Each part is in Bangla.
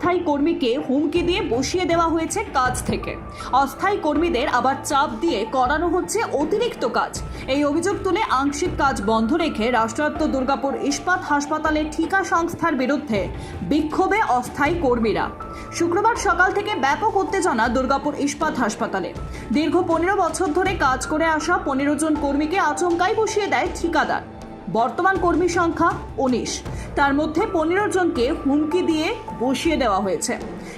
অস্থায়ী কর্মীকে হুমকি দিয়ে বসিয়ে দেওয়া হয়েছে কাজ থেকে। অস্থায়ী কর্মীদের আবার চাপ দিয়ে করানো হচ্ছে অতিরিক্ত কাজ। এই অভিযোগ তুলে আংশিক কাজ বন্ধ রেখে রাষ্ট্রায়ত্ত দুর্গাপুর ইস্পাত হাসপাতালের ঠিকা সংস্থার বিরুদ্ধে বিক্ষোভে অস্থায়ী কর্মীরা। শুক্রবার সকাল থেকে ব্যাপক উত্তেজনা দুর্গাপুর ইস্পাত হাসপাতালে। দীর্ঘ পনেরো বছর ধরে কাজ করে আসা পনেরো জন কর্মীকে আচমকাই বসিয়ে দেয় ঠিকাদার। বর্তমান কর্মী সংখ্যা উনিশ। তার মধ্যে পনেরো জনকে হুমকি দিয়ে বসিয়ে দেওয়া হয়েছে।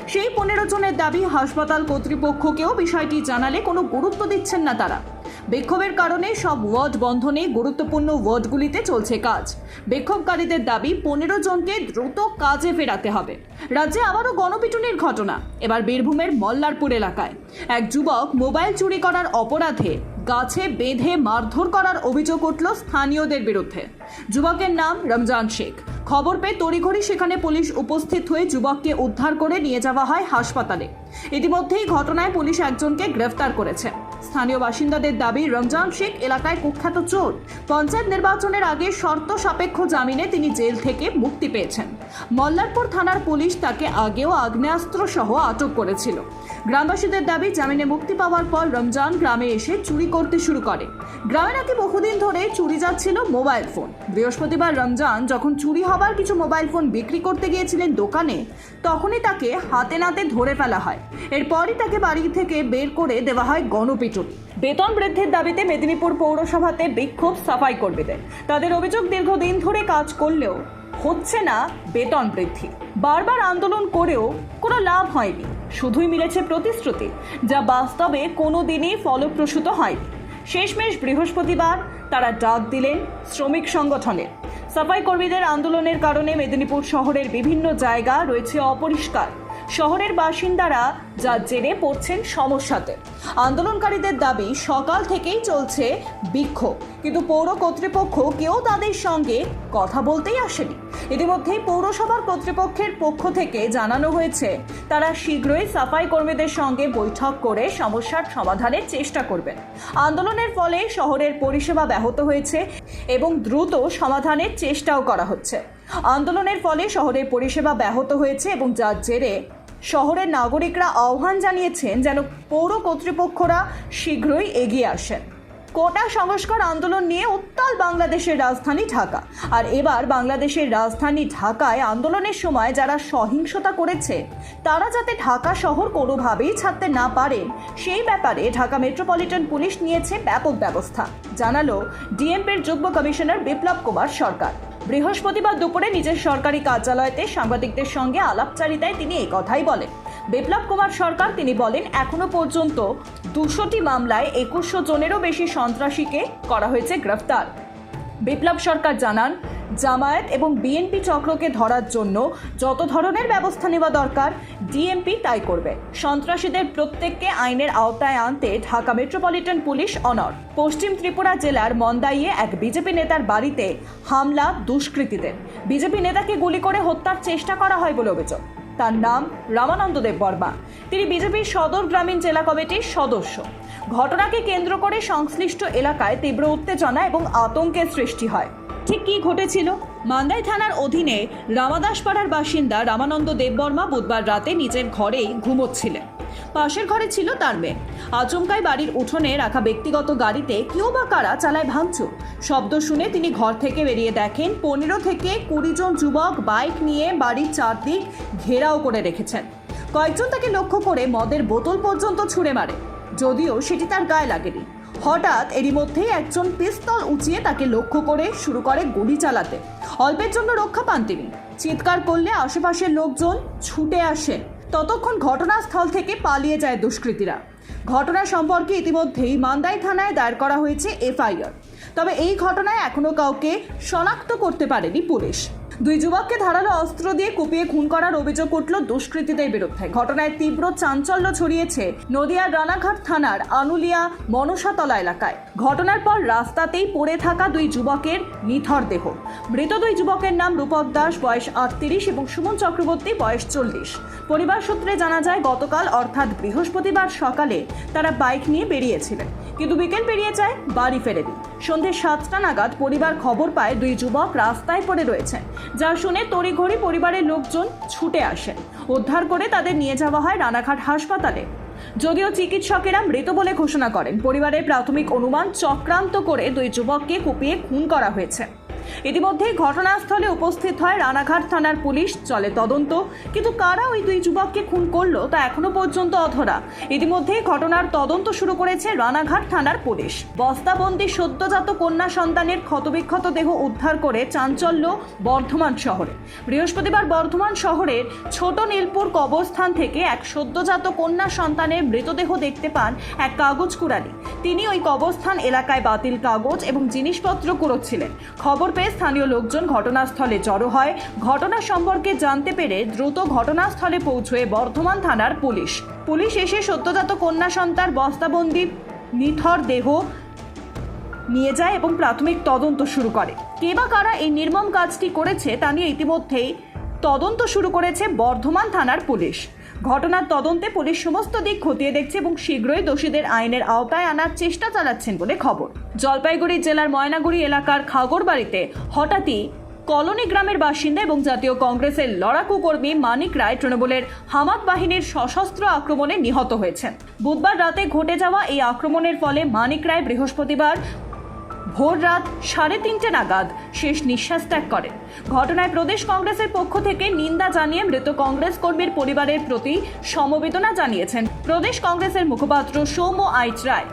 সেই পনেরো জনের দাবি হাসপাতাল কর্তৃপক্ষকেও বিষয়টি জানালে কোনো গুরুত্ব দিচ্ছেন না তারা। বিক্ষোভের কারণে সব ওয়ার্ড বন্ধ নেই গুরুত্বপূর্ণ ওয়ার্ডগুলিতে চলছে কাজ। বিক্ষোভকারীদের দাবি পনেরো জনকে দ্রুত কাজে ফেরাতে হবে। রাজ্যে আবারও গণপিটুনির ঘটনা। এবার বীরভূমের মল্লারপুর এলাকায়। এক যুবক মোবাইল চুরি করার অপরাধে গাছে বেঁধে মারধর করার অভিযোগ উঠল স্থানীয়দের বিরুদ্ধে। যুবকের নাম রমজান শেখ। খবর পেয়ে তড়িঘড়ি সেখানে পুলিশ উপস্থিত হয়ে যুবককে উদ্ধার করে নিয়ে যাওয়া হয় হাসপাতালে। ইতিমধ্যেই ঘটনায় পুলিশ একজনকে গ্রেফতার করেছে। স্থানীয় বাসিন্দাদের দাবি, রমজান শেখ এলাকায় কুখ্যাত চোর। পঞ্চায়েত নির্বাচনের আগে শর্ত সাপেক্ষ জামিনে তিনি জেল থেকে মুক্তি পেয়েছেন। মল্লারপুর থানার পুলিশ তাকে আগেও আগ্নেয়াস্ত্র সহ আটক করেছিল। গ্রামবাসীদের দাবি, জামিনে মুক্তি পাওয়ার পর রমজান গ্রামে এসে চুরি করতে শুরু করে। গ্রামে নাকি বহুদিন ধরে চুরি যাচ্ছিল মোবাইল ফোন। বৃহস্পতিবার রমজান যখন চুরি হবার কিছু মোবাইল ফোন বিক্রি করতে গিয়েছিলেন দোকানে, তখনই তাকে হাতে নাতে ধরে ফেলা হয়। এরপরই তাকে বাড়ি থেকে বের করে দেওয়া হয় গণপিটুনি বেতন বৃদ্ধির দাবিতে মেদিনীপুর পৌরসভাতে বিক্ষোভ সাফাই কর্মীদের। তাদের অভিযোগ দীর্ঘদিন ধরে কাজ করলেও হচ্ছে না বেতন বৃদ্ধি। বারবার আন্দোলন করেও কোনো লাভ হয়নি। শুধুই মিলেছে প্রতিশ্রুতি, যা বাস্তবে কোনো দিনই ফলপ্রসূত হয়নি। শেষমেশ বৃহস্পতিবার তারা ডাক দিলেন শ্রমিক সংগঠনের। সাফাই কর্মীদের আন্দোলনের কারণে মেদিনীপুর শহরের বিভিন্ন জায়গা রয়েছে অপরিষ্কার। শহরের বাসিন্দারা যা জেনে পড়ছেন সমস্যাতে। আন্দোলনকারীদের দাবি, সকাল থেকেই চলছে বিক্ষোভ। কিন্তু পৌর কর্তৃপক্ষ কেউ তাদের সঙ্গে কথা বলতেই আসেনি। ইতিমধ্যেই পৌরসভার কর্তৃপক্ষের পক্ষ থেকে জানানো হয়েছে, তারা শীঘ্রই সাফাই কর্মীদের সঙ্গে বৈঠক করে সমস্যার সমাধানের চেষ্টা করবেন। আন্দোলনের ফলে শহরের পরিষেবা ব্যাহত হয়েছে এবং দ্রুত সমাধানের চেষ্টাও করা হচ্ছে। আন্দোলনের ফলে শহরের পরিষেবা ব্যাহত হয়েছে এবং যার জেরে শহরের নাগরিকরা আহ্বান জানিয়েছেন যেন পৌর কর্তৃপক্ষরা শীঘ্রই এগিয়ে আসেন। কোটা সংস্কার আন্দোলন নিয়ে উত্তাল বাংলাদেশের রাজধানী ঢাকা। আর এবার বাংলাদেশের রাজধানী ঢাকায় আন্দোলনের সময় যারা সহিংসতা করেছে, তারা যাতে ঢাকা শহর কোনোভাবেই ছাড়তে না পারেন, সেই ব্যাপারে ঢাকা মেট্রোপলিটন পুলিশ নিয়েছে ব্যাপক ব্যবস্থা। জানালো ডিএমপির যুগ্ম কমিশনার বিপ্লব কুমার সরকার। বৃহস্পতিবার দুপুরে নিজের সরকারি কার্যালয়তে সাংবাদিকদের সঙ্গে আলাপচারিতায় তিনি এই কথাই বলেন। বিপ্লব কুমার সরকার, তিনি বলেন, এখনও পর্যন্ত দুশোটি মামলায় একুশশো জনেরও বেশি সন্ত্রাসীকে করা হয়েছে গ্রেফতার। বিপ্লব সরকার জানান, জামায়াত এবং বিএনপি চক্রকে ধরার জন্য যত ধরনের ব্যবস্থা নেওয়া দরকার, ডিএমপি তাই করবে। সন্ত্রাসীদের প্রত্যেককে আইনের আওতায় আনতে ঢাকা মেট্রোপলিটন পুলিশ অনর পশ্চিম ত্রিপুরা জেলার মন্দাইয়ে এক বিজেপি নেতার বাড়িতে হামলা দুষ্কৃতীদের। বিজেপি নেতাকে গুলি করে হত্যার চেষ্টা করা হয় বলে অভিযোগ। তার নাম রামানন্দ দেব বর্মা। তিনি বিজেপির সদর গ্রামীণ জেলা কমিটির সদস্য। ঘটনাকে কেন্দ্র করে সংশ্লিষ্ট এলাকায় তীব্র উত্তেজনা এবং আতঙ্কের সৃষ্টি হয়। ঠিক কি ঘটেছিল? মান্দাই থানার অধীনে রামাদাসপাড়ার বাসিন্দা রামানন্দ দেববর্মা বুধবার রাতে নিজের ঘরেই ঘুমোচ্ছিলেন। পাশের ঘরে ছিল তার মেয়ে। আচমকাই বাড়ির উঠোনে রাখা ব্যক্তিগত গাড়িতে কেউ বা কারা চালায় ভাঙচুর। শব্দ শুনে তিনি ঘর থেকে বেরিয়ে দেখেন, পনেরো থেকে কুড়ি জন যুবক বাইক নিয়ে বাড়ির চারদিক ঘেরাও করে রেখেছেন। কয়েকজন তাকে লক্ষ্য করে মদের বোতল পর্যন্ত ছুঁড়ে মারে। যদিও সেটি তার গায়ে লাগেনি। হঠাৎ এরই মধ্যেই একজন পিস্তল উঁচিয়ে তাকে লক্ষ্য করে শুরু করে গুলি চালাতে। অল্পের জন্য রক্ষা পান তিনি। চিৎকার করলে আশেপাশের লোকজন ছুটে আসেন। ততক্ষণ ঘটনাস্থল থেকে পালিয়ে যায় দুষ্কৃতীরা। ঘটনা সম্পর্কে ইতিমধ্যেই মান্দাই থানায় দায়ের করা হয়েছে এফআইআর। তবে এই ঘটনায় এখনও কাউকে শনাক্ত করতে পারেনি পুলিশ। দুই যুবককে ধারালো অস্ত্র দিয়ে কুপিয়ে খুন করার অভিযোগ উঠল দুষ্কৃতীদের বিরুদ্ধে। ঘটনায় তীব্র চাঞ্চল্য ছড়িয়েছে নদিয়ার রানাঘাট থানার আনুলিয়া মনসাতলা এলাকায়। ঘটনার পর রাস্তাতেই পড়ে থাকা দুই যুবকের নিথর দেহ। মৃত দুই যুবকের নাম রূপক দাস, বয়স আটত্রিশ এবং সুমন চক্রবর্তী, বয়স চল্লিশ। পরিবার সূত্রে জানা যায়, গতকাল অর্থাৎ বৃহস্পতিবার সকালে তারা বাইক নিয়ে বেরিয়েছিলেন। কিন্তু বিকেল পেরিয়ে যায়, বাড়ি ফেরেনি। সন্ধ্যে সাতটা নাগাদ পরিবার খবর পায় দুই যুবক রাস্তায় পড়ে রয়েছেন যা শুনে তড়িঘড়ি পরিবারের লোকজন ছুটে আসেন। উদ্ধার করে তাদের নিয়ে যাওয়া হয় রানাঘাট হাসপাতালে। যদিও চিকিৎসকেরা মৃত বলে ঘোষণা করেন, পরিবারের প্রাথমিক অনুমান চক্রান্ত করে দুই যুবককে কুপিয়ে খুন করা হয়েছে। ইতিমধ্যেই ঘটনাস্থলে উপস্থিত হয় রানাঘাট থানার পুলিশ, চলে তদন্ত। কিন্তু কারা ওই দুই যুবককে খুন করল তা এখনও পর্যন্ত অধরা। ইতিমধ্যেই ঘটনার তদন্ত শুরু করেছে রানাঘাট থানার পুলিশ। বস্তাবন্দি সদ্যজাত কন্যা সন্তানের ক্ষতবিক্ষত দেহ উদ্ধার করে চাঞ্চল্য বর্ধমান শহরে। বৃহস্পতিবার বর্ধমান শহরের ছোট নীলপুর কবরস্থান থেকে এক সদ্যজাত কন্যা সন্তানের মৃতদেহ দেখতে পান এক কাগজ কুড়ালি। তিনি ওই কবরস্থান এলাকায় বাতিল কাগজ এবং জিনিসপত্র কুড়োচ্ছিলেন। খবর পেয়ে স্থানীয় লোকজন ঘটনাস্থলে জড়ো হয়। ঘটনা সম্পর্কে জানতে পেরে দ্রুত ঘটনাস্থলে পৌঁছয়ে বর্ধমান থানার পুলিশ। পুলিশ এসে সদ্যজাত কন্যা সন্তান বস্তাবন্দি নিথর দেহ নিয়ে যায় এবং প্রাথমিক তদন্ত শুরু করে। কে বা কারা এই নির্মম কাজটি করেছে তা নিয়ে ইতিমধ্যেই তদন্ত শুরু করেছে বর্ধমান থানার পুলিশ। ঘটনার তদন্তে পুলিশ সমস্ত দিক খতিয়ে দেখছে এবং শীঘ্রই দোষীদের আইনের আওতায় আনার চেষ্টা চালাচ্ছেন বলে খবর। জলপাইগুড়ি জেলার ময়নাগুড়ি এলাকার খাগড়বাড়িতে হঠাৎই কলোনি গ্রামের বাসিন্দা এবং জাতীয় কংগ্রেসের লড়াকু কর্মী মানিক রায় তৃণমূলের হামাদ বাহিনীর সশস্ত্র আক্রমণে নিহত হয়েছেন। বুধবার রাতে ঘটে যাওয়া এই আক্রমণের ফলে মানিক রায় বৃহস্পতিবার ভোর রাত সাড়ে তিনটে নাগাদ শেষ নিঃশ্বাস ত্যাগ করেন। ঘটনায় প্রদেশ কংগ্রেসের পক্ষ থেকে নিন্দা জানিয়ে মৃত কংগ্রেস কর্মীর পরিবারের প্রতি সমবেদনা জানিয়েছেন প্রদেশ কংগ্রেসের মুখপাত্র সৌম আইচ রায়।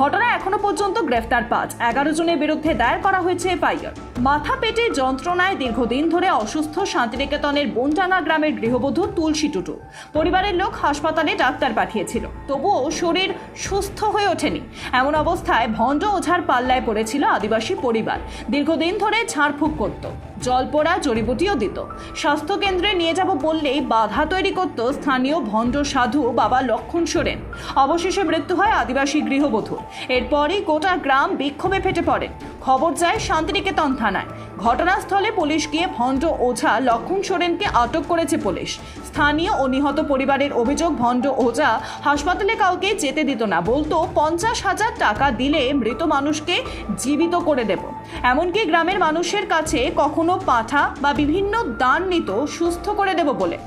ঘটনায় এখনও পর্যন্ত গ্রেফতার পাঁচ। এগারো জনের বিরুদ্ধে দায়ের করা হয়েছে এফআইআর মাথা পেটে যন্ত্রণায় দীর্ঘদিন ধরে অসুস্থ শান্তিনিকেতনের বনটাঙ্গা গ্রামের গৃহবধূ তুলসী টুটু। পরিবারের লোক হাসপাতালে ডাক্তার পাঠিয়েছিল। তবুও শরীর সুস্থ হয়ে ওঠেনি। এমন অবস্থায় ভণ্ড ওঝার পাল্লায় পড়েছিল আদিবাসী পরিবার। দীর্ঘদিন ধরে ঝাড়ফুঁক করত। জলপোড়া জড়িবুটিও দিত। স্বাস্থ্যকেন্দ্রে নিয়ে যাব বললেই বাধা তৈরি করত স্থানীয় ভণ্ড সাধু বাবা লক্ষণ সোরেন। অবশেষে মৃত্যু হয় আদিবাসী গৃহবধূ এরপরই গোটা গ্রাম বিক্ষোভে ফেটে পড়ে। খবর যায় শান্তিনিকেতন থানায়। ঘটনাস্থলে পুলিশ গিয়ে ভণ্ড ওঝা লক্ষণ সোরেনকে আটক করেছে পুলিশ। স্থানীয় ও নিহত পরিবারের অভিযোগ, ভণ্ড ওঝা হাসপাতালে কাউকে যেতে দিত না। বলতো, পঞ্চাশ হাজার টাকা দিলে মৃত মানুষকে জীবিত করে দেব। এমনকি গ্রামের মানুষের কাছে কখনো পাঠা বা বিভিন্ন দান নিত সুস্থ করে দেব বলে।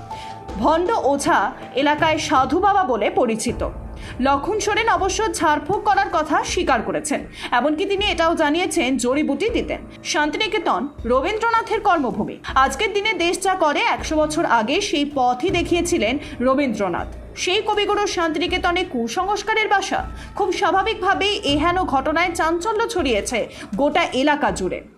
ভণ্ড ওঝা এলাকায় সাধু বাবা বলে পরিচিত। লক্ষণ সোরেন অবশ্য ঝাড়ফুঁক করার কথা স্বীকার করেছেন। এমনকি তিনি এটাও জানিয়েছেন জড়িবুটি দিতেন শান্তিনিকেতন, রবীন্দ্রনাথের কর্মভূমি। আজকের দিনে দেশ যা করে, একশো বছর আগে সেই পথই দেখিয়েছিলেন রবীন্দ্রনাথ। সেই কবিগুরু শান্তিনিকেতনে কুসংস্কারের বাসা। খুব স্বাভাবিকভাবেই এহেন ঘটনায় চাঞ্চল্য ছড়িয়েছে গোটা এলাকা জুড়ে।